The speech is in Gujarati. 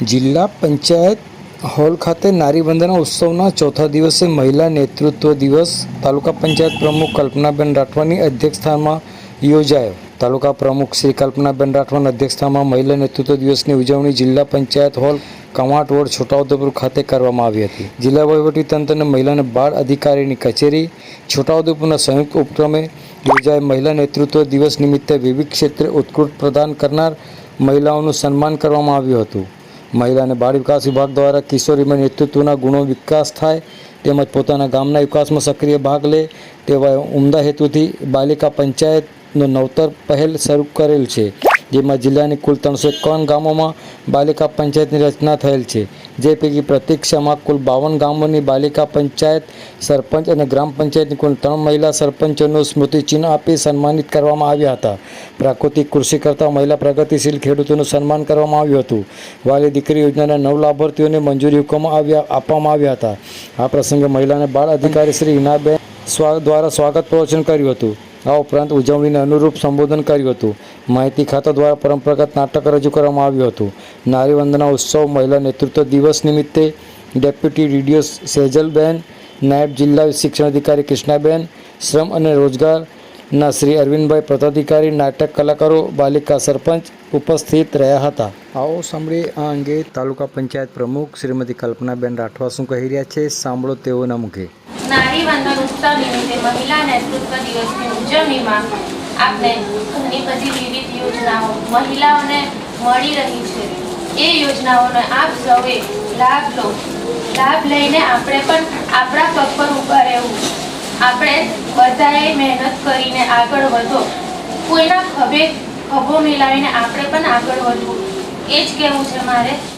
જિલ્લા પંચાયત હોલ ખાતે નારી વંદના ઉત્સવના ચોથા દિવસે મહિલા નેતૃત્વ દિવસ તાલુકા પંચાયત પ્રમુખ કલ્પનાબેન રાઠવાની અધ્યક્ષસ્થાનમાં યોજાયો. તાલુકા પ્રમુખ શ્રી કલ્પનાબેન રાઠવાના અધ્યક્ષતામાં મહિલા નેતૃત્વ દિવસની ઉજવણી જિલ્લા પંચાયત હોલ કવાંટ રોડ છોટાઉદેપુર ખાતે કરવામાં આવી હતી. જિલ્લા વહીવટી તંત્ર અને મહિલા અને બાળ અધિકારીની કચેરી છોટાઉદેપુરના સંયુક્ત ઉપક્રમે યોજાયેલ મહિલા નેતૃત્વ દિવસ નિમિત્તે વિવિધ ક્ષેત્રે ઉત્કૃષ્ટ પ્રદાન કરનાર મહિલાઓનું સન્માન કરવામાં આવ્યું હતું. મહિલા અને બાળ વિકાસ વિભાગ દ્વારા કિશોરીમાં નેતૃત્વના ગુણો વિકાસ થાય તેમજ પોતાના ગામના વિકાસમાં સક્રિય ભાગ લે તેવા ઉમદા હેતુથી બાલિકા પંચાયતનો નવતર પહેલ શરૂ કરેલ છે. જેમાં જિલ્લાની કુલ ત્રણસો એકાવન ગામોમાં બાલિકા પંચાયતની રચના થયેલ છે. જે પૈકી પ્રતિક્ષામાં કુલ બાવન ગામોની બાલિકા પંચાયત સરપંચ અને ગ્રામ પંચાયતની કુલ ત્રણ મહિલા સરપંચોનું સ્મૃતિચિહ્ન આપી સન્માનિત કરવામાં આવ્યા હતા. પ્રાકૃતિક કૃષિ કરતા મહિલા પ્રગતિશીલ ખેડૂતોનું સન્માન કરવામાં આવ્યું હતું. વાલી દીકરી યોજનાના નવ લાભાર્થીઓને મંજૂરી હુકમમાં આવ્યા, આપવામાં આવ્યા હતા. આ પ્રસંગે મહિલાને બાળ અધિકારી શ્રી હિનાબેન દ્વારા સ્વાગત પ્રવચન કર્યું હતું. આ ઉપરાંત ઉજવણીને અનુરૂપ સંબોધન કર્યું હતું. માહિતી ખાતા દ્વારા પરંપરાગત નાટક રજૂ કરવામાં આવ્યું હતું. નારી વંદના ઉત્સવ મહિલા નેતૃત્વ દિવસ નિમિત્તે ડેપ્યુટી ડીડીઓ સેજલબેન, નાયબ જિલ્લા શિક્ષણ અધિકારી કૃષ્ણાબેન, શ્રમ અને રોજગારના શ્રી અરવિંદભાઈ પદાધિકારી, નાટક કલાકારો, બાલિકા સરપંચ ઉપસ્થિત રહ્યા હતા. આવો સાંભળી આ અંગે તાલુકા પંચાયત પ્રમુખ શ્રીમતી કલ્પનાબેન રાઠવા શું કહી રહ્યા છે. સાંભળો તેઓના મુખે. નારી વંદન ઉત્સવ નિમિત્તે મહિલા નેતૃત્વ દિવસની ઉજવણીમાં આપણે ઘણી બધી વિવિધ યોજનાઓ મહિલાઓને મળી રહી છે. એ યોજનાઓનો આપ સૌએ લાભ લો. લાભ લઈને આપણે પણ આપણા પગ પર ઊભા રહેવું. આપણે બધાએ મહેનત કરીને આગળ વધો. કોઈના ખભે ખભો મિલાવીને આપણે પણ આગળ વધવું. એ જ કહેવું છે મારે.